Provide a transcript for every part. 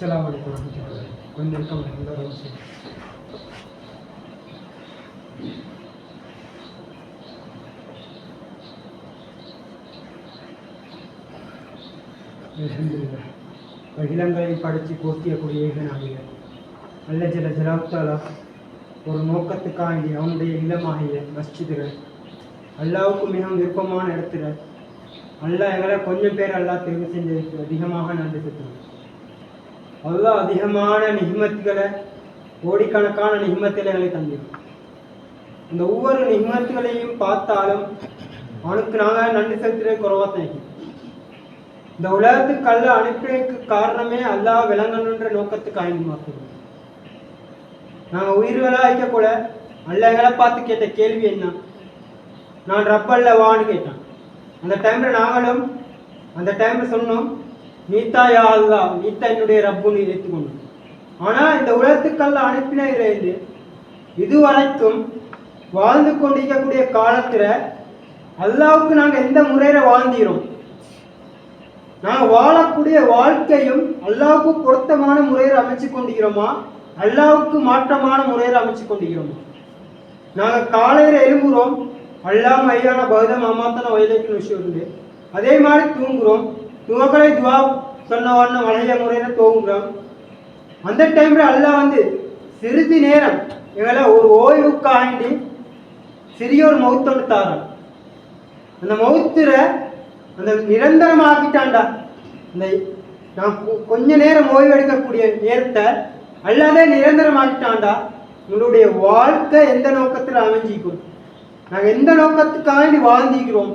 அஸ்ஸலாமு அலைக்கும் வரஹ்மத்துல்லாஹி கொஞ்சம் இருக்க எல்லாரும் சரி அல்ஹம்துலில்லாஹ் அகிலங்களை படைச்சு போற்றியக்கூடிய ஏகனாகிய அல்ல ஜல ஜலாப்தாலா ஒரு நோக்கத்துக்காண்டி அவனுடைய இல்லமாகிய மஸ்ஜிதுகள் அல்லாவுக்கு மிகவும் விருப்பமான இடத்துல அல்லா எங்களை கொஞ்சம் பேர் அல்லா தெரிவு செஞ்சதுக்கு அதிகமாக நன்றி செலுத்தணும் அல்லாஹ் அதிகமான நிஹ்மத்துகளை கோடிக்கணக்கான நிஹ்மத்தில் எங்களை தந்திருக்கும் இந்த ஒவ்வொரு நிஹ்மத்துகளையும் பார்த்தாலும் அவனுக்கு நாங்கள் நன்றி செலுத்துறது குறவாக தான் இந்த உலகத்துக்கு அல்ல அனுப்பினதுக்கு காரணமே அல்லாஹ் விளங்கணுன்ற நோக்கத்துக்கு ஆய்ந்து மாற்றுறோம் நாங்கள் உயிர்களாக வைக்கக்கூட அல்ல எங்களை பார்த்து கேட்ட கேள்வி என்ன? நான் ரப்பல்ல வான்னு கேட்டான். அந்த டைமில் நாங்களும் அந்த டைமில் சொன்னோம் நீத்தா யா அல்லா நீத்தா என்னுடைய ரப்புன்னு ஏற்றுக்கொண்டோம் ஆனால் இந்த உலகத்துக்கல்ல அனுப்பின இருந்து இதுவரைக்கும் வாழ்ந்து கொண்டிருக்கக்கூடிய காலத்தில் அல்லாவுக்கு நாங்கள் எந்த முறையில் வாழ்ந்துகிறோம் நாங்கள் வாழக்கூடிய வாழ்க்கையும் அல்லாவுக்கு பொருத்தமான முறையில் அமைச்சு கொண்டிருக்கிறோமா? அல்லாவுக்கு மாற்றமான முறையில் அமைச்சு கொண்டிருக்கிறோமா? நாங்கள் காலையில் எழும்புறோம். அல்லாஹ் மையான பௌதம் அம்மாத்தன வயலுக்கு விஷயம் உண்டு அதே மாதிரி தூங்குகிறோம் துவக்கலை துவா சொன்ன வளைய முறையில் தூங்குறோம் அந்த டைம்ல அல்லாஹ் வந்து சிறிது நேரம் இவளை ஒரு ஓய்வுக்காண்டி சிறிய ஒரு மௌத்தொண்டு தாரான். அந்த மௌத்துல அந்த நிரந்தரமாக்கிட்டாண்டா இந்த நான் கொஞ்ச நேரம் ஓய்வு எடுக்கக்கூடிய நேரத்தை அல்லாதே நிரந்தரமாக்கிட்டாண்டா உங்களுடைய வாழ்க்கை எந்த நோக்கத்தில் அமைஞ்சிக்கும் நாங்கள் எந்த நோக்கத்துக்காண்டி வாழ்ந்திக்கிறோம்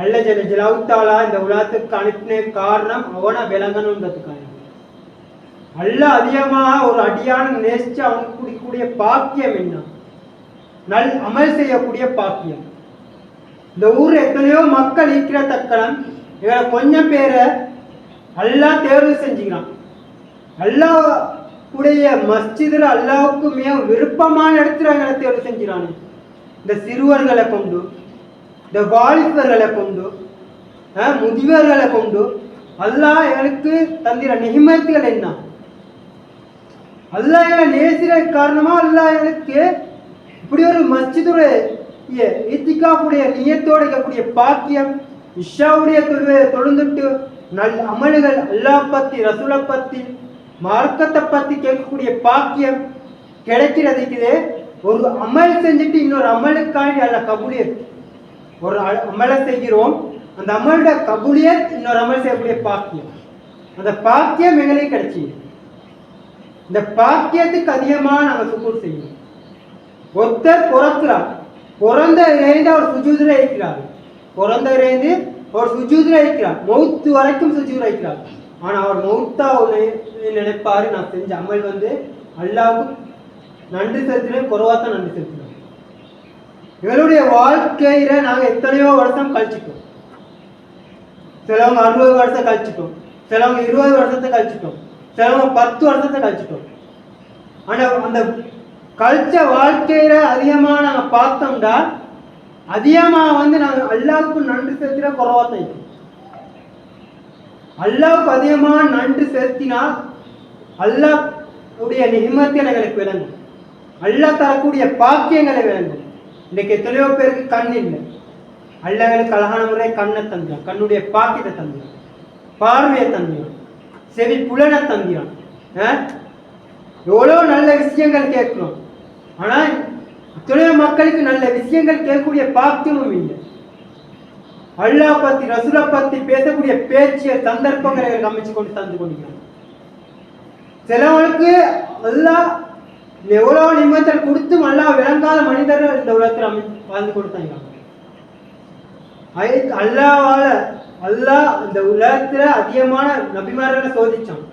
அல்ல ஜன ஜலவுத்தாலா இந்த உலகத்துக்கு அனுப்பின காரணம் அவனை விளங்கணுன்றதுக்காக அல்ல அதிகமாக ஒரு அடியான நேசிச்சு அவனுக்கு குடிக்கக்கூடிய பாக்கியம் என்ன? நல் அமல் செய்யக்கூடிய பாக்கியம். இந்த ஊர் எத்தனையோ மக்கள் இருக்கிற தக்கனம் இவரை கொஞ்சம் பேரை அல்லாஹ் தேர்வு செஞ்சுக்கிறான். அல்லா உடைய மஸ்ஜிதில் அல்லாவுக்கு மிக விருப்பமான இடத்துல எங்களை தேர்வு செஞ்சுக்கிறானு. இந்த சிறுவர்களை கொண்டு இந்த வாலிபர்களை கொண்டு முதியவர்களை கொண்டு அல்லாஹ் எனக்கு தந்திர நிகமத்துகள் என்ன? அல்லாஹ் எங்களை நேசிற காரணமா அல்லாஹ் எனக்கு இப்படி ஒரு மஸ்ஜிதுடைய இத்திகாவுடைய நியத்தோடு இருக்கக்கூடிய பாக்கியம் இஷாவுடைய தொழு தொழுந்துட்டு நல் அமல்கள் அல்லாஹ் பத்தி ரசூலை பத்தி மார்க்கத்தை பத்தி கேட்கக்கூடிய பாக்கியம் கிடைக்கிறதுக்கு ஒரு அமல் செஞ்சுட்டு இன்னொரு அமலுக்காண்டி அல்ல கபூலியத் ஒரு அமலை செய்கிறோம். அந்த அமலோட கபூலியத் இன்னொரு அமல் செய்யக்கூடிய பாக்கியம். அந்த பாக்கியம் எங்களுக்கு கிடைச்சிது. இந்த பாக்கியத்துக்கு அதிகமாக நாங்கள் சுக்கூர் செய்யணும். ஒருத்தர் பிறக்கிறார் பிறந்த இறைந்து அவர் சுஜூதில் இருக்கிறார். பிறந்த இறைந்து அவர் சுஜூதில் இருக்கிறார். மௌத்து வரைக்கும் சுஜூதில் இருக்கிறார். ஆனால் அவர் மௌத்தா நினைப்பார். நான் செஞ்ச அமல் வந்து அல்லாவும் நன்றி செலுத்தினேன். குறவாக தான் நன்றி செலுத்தினேன். எங்களுடைய வாழ்க்கையில நாங்கள் எத்தனையோ வருஷம் கழிச்சிட்டோம். சிலவங்க அறுபது வருஷம் கழிச்சிட்டோம். சிலவங்க இருபது வருஷத்தை கழிச்சிட்டோம். சிலவங்க பத்து வருஷத்தை கழிச்சிட்டோம். ஆனா அந்த கழிச்ச வாழ்க்கையில அதிகமா நாங்க பார்த்தோம்டா அதிகமா வந்து நாங்க அல்லாவுக்கு நன்றி செலுத்தின குறவா தான் அல்லாவுக்கு அதிகமா நன்றி செலுத்தினா அல்லாவுடைய உடைய நிகமத்தை எங்களுக்கு விளங்கும். அல்லா தரக்கூடிய பாக்கியங்களை விளங்கும். இன்னைக்கு எத்தனையோ பேருக்கு கண் இல்லை. அல்லாஹ் அழகான முறை கண்ணை தந்தான் கண்ணுடைய பாக்கியத்தை தந்தான் பார்வையை தந்தான் செவி புலனை தந்தான் எவ்வளோ நல்ல விஷயங்கள் கேட்கணும் ஆனால் எத்தனையோ மக்களுக்கு நல்ல விஷயங்கள் கேட்கக்கூடிய பாக்கியமும் இல்லை. அல்லா பத்தி ரசூலை பத்தி பேசக்கூடிய பேச்சு சந்தர்ப்பங்களை அமைச்சு கொண்டு தந்து கொண்டிருக்கிறோம் சிலவங்களுக்கு எல்லாம் எவ்வளோ நிம்மத்தல் கொடுத்து நல்லா விளங்காத மனிதர்கள் இந்த உலகத்தில் அமை வாழ்ந்து கொடுத்தாங்க. அல்லாவால அல்லாஹ் இந்த உலகத்துல அதிகமான நபிமார்களை சோதிச்சான்.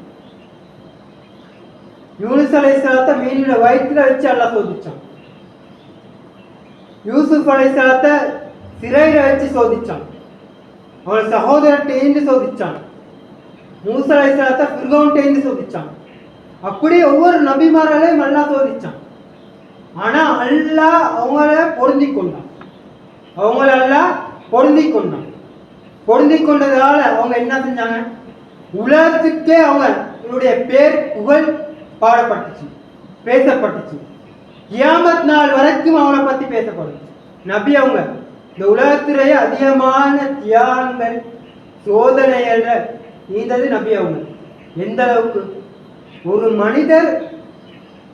யூனிஸ் அலைஹிஸ்ஸலாத்தை மீனோட வயிற்றுல வச்சு அல்லாஹ் சோதிச்சான். யூசுப் அலைஹிஸ்ஸலாத்தை சிறையில வச்சு சோதிச்சான். அவன் சகோதரர்கிட்ட சோதிச்சான். மூசா அலைஹிஸ்ஸலாத்தை ஃபிர்கவுன்கிட்ட சோதிச்சான். அப்படி ஒவ்வொரு நபிமாராலையும் அல்லா சோதிச்சான். ஆனா அல்லா அவங்கள பொருந்தி கொண்டான் அவங்கள அல்லா பொருந்தி கொண்டான் பொருந்தி கொண்டதால அவங்க என்ன செஞ்சாங்க? உலகத்துக்கே அவங்க உங்களுடைய பேர் புகழ் பாடப்பட்டுச்சு பேசப்பட்டுச்சு. கியாமத் நாள் வரைக்கும் அவனை பத்தி பேசப்படுச்சு நபி அவங்க இந்த உலகத்திலேயே அதிகமான தியாகங்கள் சோதனைகள் நீந்தது நபி அவங்க. எந்த அளவுக்கு? ஒரு மனிதர்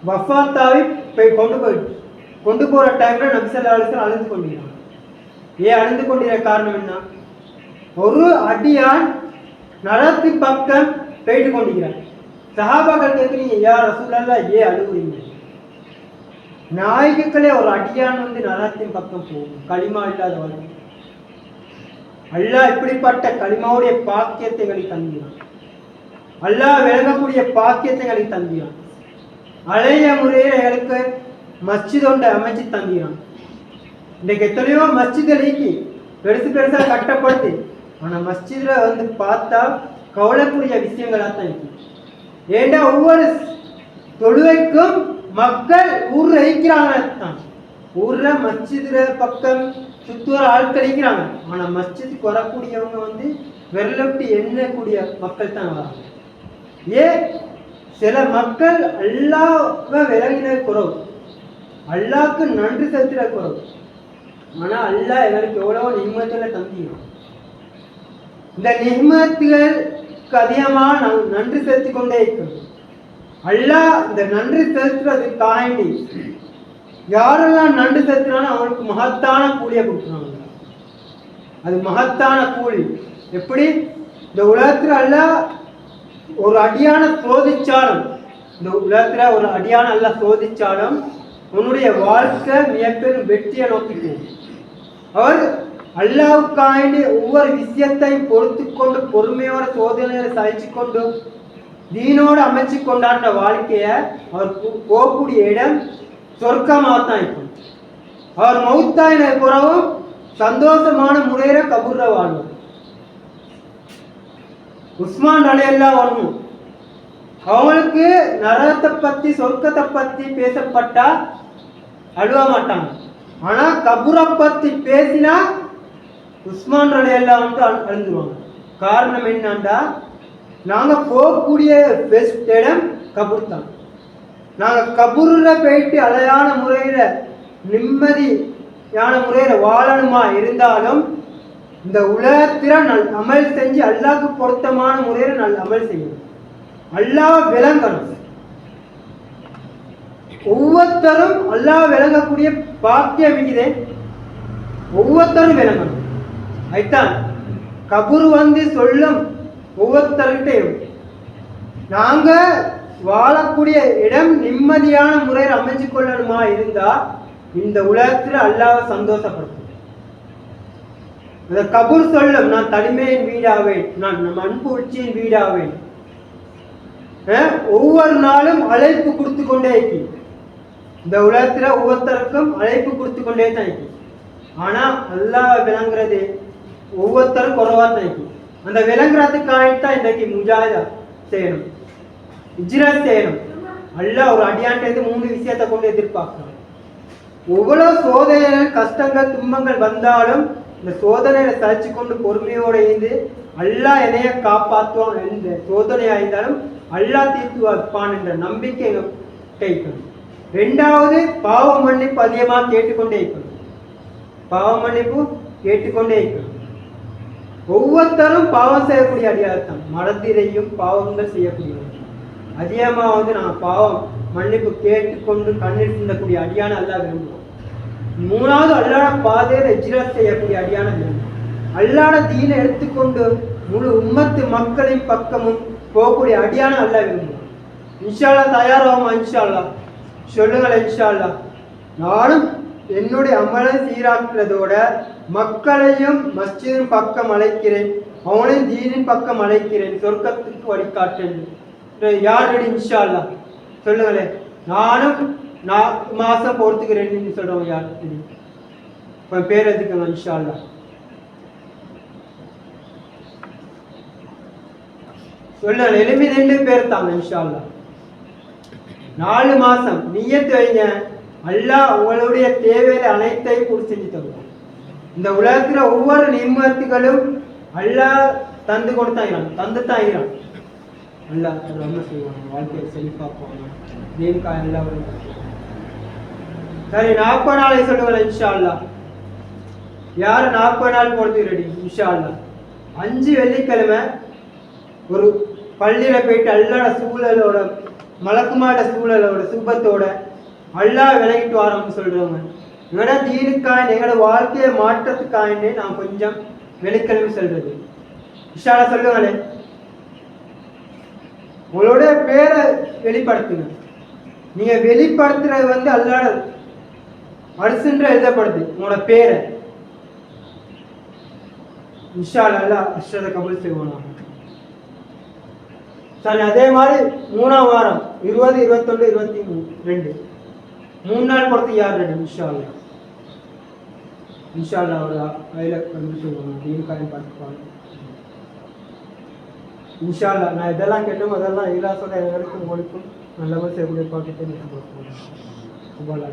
வஃபாத்தாவை போய் கொண்டு போய் கொண்டு போற டைமில் நபி ஸல்லல்லாஹு அழுந்து கொண்டிருக்கிறான் ஏன் அழுந்து கொண்டிருக்க காரணம் என்ன? ஒரு அடியான் நலத்து பக்கம் போயிட்டு கொண்டிருக்கிறான் சஹாபாக்கள் கேட்குறீங்க யார் ரசூலல்லா ஏன் அழுகுறீங்க? நாயகங்களே ஒரு அடியான் வந்து நரத்தின் பக்கம் போகும். களிமா இல்லாத வரும் அல்லாஹ் இப்படிப்பட்ட களிமாவுடைய பாக்கியத்தை வழி தந்தினான் அல்லாஹ் விளங்கக்கூடிய பாக்கியத்தை எங்களுக்கு தந்தினான் அழைய முறையில் எங்களுக்கு மஸ்ஜித் ஒன்று அமைச்சு தந்தினான் இன்றைக்கு எத்தனையோ மஸ்ஜித் நீக்கி பெருசு பெருசாக கட்டப்படுது ஆனால் மஸ்ஜிதில் வந்து பார்த்தா கவலைக்குரிய விஷயங்களாக தான் இருக்கு. ஏண்டா ஒவ்வொரு தொழுவைக்கும் மக்கள் ஊரில் இருக்கிறாங்க தான். ஊரில் மஸ்ஜிதில் பக்கம் சுத்துற ஆட்கள் இருக்கிறாங்க ஆனால் மஸ்ஜிதுக்கு வரக்கூடியவங்க வந்து வெள்ளப்பி எண்ணக்கூடிய மக்கள் தான் வராங்க. ஏன்? சில மக்கள் அல்லாவை விலகின குறவு. அல்லாஹ்க்கு நன்றி செலுத்துற குறவு. ஆனால் அல்லாஹ் எங்களுக்கு எவ்வளவோ நிம்மத்துல தந்திடும் இந்த நிம்மத்துகளுக்கு அதிகமாக நாம் நன்றி செலுத்தி கொண்டே இருக்கிறோம். அல்லாஹ் இந்த நன்றி செலுத்துறது தாண்டி யாரெல்லாம் நன்றி செலுத்துறானோ அவனுக்கு மகத்தான கூலியை கொடுக்குறாங்க. அது மகத்தான கூலி. எப்படி? இந்த உலகத்துல அல்லாஹ் ஒரு அடியான சோதிச்சாலும் இந்த உலகத்தில் ஒரு அடியான அல்ல சோதிச்சாலும் உன்னுடைய வாழ்க்கை மிகப்பெரும் வெற்றியை நோக்கி போகும். அவர் அல்லாவுக்காண்டி ஒவ்வொரு விஷயத்தையும் பொறுத்து கொண்டு பொறுமையோட சோதனையை சகிச்சு கொண்டு தீனோடு அமைச்சு கொண்டாண்ட வாழ்க்கையை அவர் போகக்கூடிய இடம் சொர்க்கமாக தான் இருக்கும். அவர் மௌத்தாயின புறவும் சந்தோஷமான முறையில் கபூர்ல வாழ்வார். உஸ்மான் அலையெல்லாம் வரணும் அவங்களுக்கு நரகத்தை பத்தி சொர்க்கத்தை பத்தி பேசப்பட்டா அழுவ மாட்டாங்க. ஆனா கபூரை பத்தி பேசினா உஸ்மான் அலையெல்லாம் வந்து அழு- அழுந்துருவாங்க. காரணம் என்னன்னா நாங்க போகக்கூடிய பெஸ்ட் இடம் கபூர் தான் நாங்க கபூர்ல போயிட்டு அழகான முறையில நிம்மதியான முறையில வாழணுமா இருந்தாலும் இந்த உலகத்தில நல் அமல் செஞ்சு அல்லாவுக்கு பொருத்தமான முறையில் நல் அமல் செய்யணும் அல்லாஹ் விளங்கணும். ஒவ்வொருத்தரும் அல்லாஹ் விளங்கக்கூடிய பாக்கியம் இருக்குது ஒவ்வொருத்தரும் விளங்கணும். ஐத்தான் கபூர் வந்து சொல்லும் ஒவ்வொருத்தர்கிட்டையும் நாங்க வாழக்கூடிய இடம் நிம்மதியான முறையில் அமைஞ்சு கொள்ளணுமா இருந்தா இந்த உலகத்தில் அல்லாஹ் சந்தோஷப்படுத்தும். கபூர் சொல்லும் நான் தனிமையின் வீடாவேன். நான் நம் அன்பு உச்சியின் வீடாவேன். ஒவ்வொரு நாளும் அழைப்பு கொடுத்து கொண்டே இருக்கு. இந்த உலகத்துல ஒவ்வொருத்தருக்கும் அழைப்பு கொடுத்து கொண்டே தான் இருக்கு. ஆனா அல்லாஹ் விளங்குறது ஒவ்வொருத்தரும் குறைவா தான் இருக்கு. அந்த விளங்குறதுக்காக தான் இன்றைக்கு முஜாஹிதா செய்யணும். இஜ்ரத் செய்யணும். அல்ல ஒரு அடியான்ட்டு மூணு விஷயத்தை கொண்டு எதிர்பார்க்கணும். எவ்வளவு சோதனைகள் கஷ்டங்கள் துன்பங்கள் வந்தாலும் இந்த சோதனையை சகிச்சு கொண்டு பொறுமையோடு இருந்து அல்லா என்னைய காப்பாற்றுவான் என்ற சோதனையாக இருந்தாலும் அல்லாஹ் தீர்த்து வைப்பான் என்ற நம்பிக்கை எங்கள்கிட்ட ரெண்டாவது பாவ மன்னிப்பு அதிகமாக கேட்டுக்கொண்டே இருக்கணும் பாவ மன்னிப்பு கேட்டுக்கொண்டே இருக்கணும் ஒவ்வொருத்தரும் பாவம் செய்யக்கூடிய அடியார்த்தம் மடத்திரையும் பாவங்கள் செய்யக்கூடியவர்கள். அதிகமாக வந்து நான் பாவம் மன்னிப்பு கேட்டுக்கொண்டு கண்ணீர் சிந்தக்கூடிய அடியான அல்லா விரும்புவோம் மூணாவது அல்லாட பாதையில் எஜ்ரத் செய்யக்கூடிய அடியான விரும்புவோம் அல்லாட தீனை எடுத்துக்கொண்டு முழு உம்மத்து மக்களின் பக்கமும் போகக்கூடிய அடியான அல்லா விரும்புவோம் இன்ஷால்லா தயாராகுமா? இன்ஷால்லா சொல்லுங்கள் இன்ஷால்லா நானும் என்னுடைய அமலை சீராக்குறதோட மக்களையும் மஸ்ஜிதின் பக்கம் அழைக்கிறேன். அவனையும் தீனின் பக்கம் அழைக்கிறேன். சொர்க்கத்துக்கு வழிகாட்டேன் யார் இன்ஷால்லா இன்ஷா சொல்லுங்களேன். நானும் நான் மாதம் போகிறதுக்கு ரெண்டு நிமிஷம் யார் ரெடி இப்போ பேர் எதுக்கு இன்ஷா சொல்ல சொல்லுங்க எலும்பி ரெண்டு பேர் தாங்க இன்ஷா நாலு மாதம் நீயத்து வைங்க. அல்லாஹ் உங்களுடைய தேவையில அனைத்தையும் பூர்த்தி செஞ்சு தருவோம் இந்த உலகத்தில் ஒவ்வொரு நிம்மத்துகளும் அல்லாஹ் தந்து கொடுத்தாங்கிறான் தந்து தாங்கிறான் நல்லா ரொம்ப செய்வாங்க வாழ்க்கையை செழிப்பாக போகணும் எல்லாரும் சரி நாற்பது நாளை சொல்லுங்கள் இன்ஷா அல்லாஹ் யார் நாற்பது நாள் போகிறது ரெடி இன்ஷால்லா அஞ்சு வெள்ளிக்கிழமை ஒரு பள்ளியில் போயிட்டு அல்லாட சூழலோட மலக்குமாட சூழலோட சுபத்தோட அல்லா விலகிட்டு வரோம்னு சொல்கிறவங்க எங்களோட தீனுக்காய் எங்களோட வாழ்க்கையை மாற்றத்துக்காயின்னு நான் கொஞ்சம் வெள்ளிக்கிழமை சொல்கிறது இஷாலா சொல்லுங்களே உங்களோட பேரை வெளிப்படுத்துங்க. நீங்கள் வெளிப்படுத்துறது வந்து அல்லாட அரசுன்ற எழுதப்படுது. உங்களோட பேரை. இன்ஷால் அல்லா அஷ்ரத கபுல் செய்வோம் சரி அதே மாதிரி மூணாம் வாரம் இருபது இருபத்தொன்று இருபத்தி மூணு ரெண்டு. மூணு நாள் படத்து யார் ரெண்டு இன்ஷா அல்லா இன்ஷா அல்லா ஒரு கையில் வந்து சொல்லுவாங்க அப்படின்னு காயம் பார்த்துப்பாங்க. இன்ஷா அல்லா நான் இதெல்லாம் கேட்டோம் அதெல்லாம் இல்லாசோட எங்களுக்கும் உங்களுக்கும் நல்லபடி செய்யக்கூடிய பாக்கியத்தை நீங்கள் கொடுப்போம் சுபாலா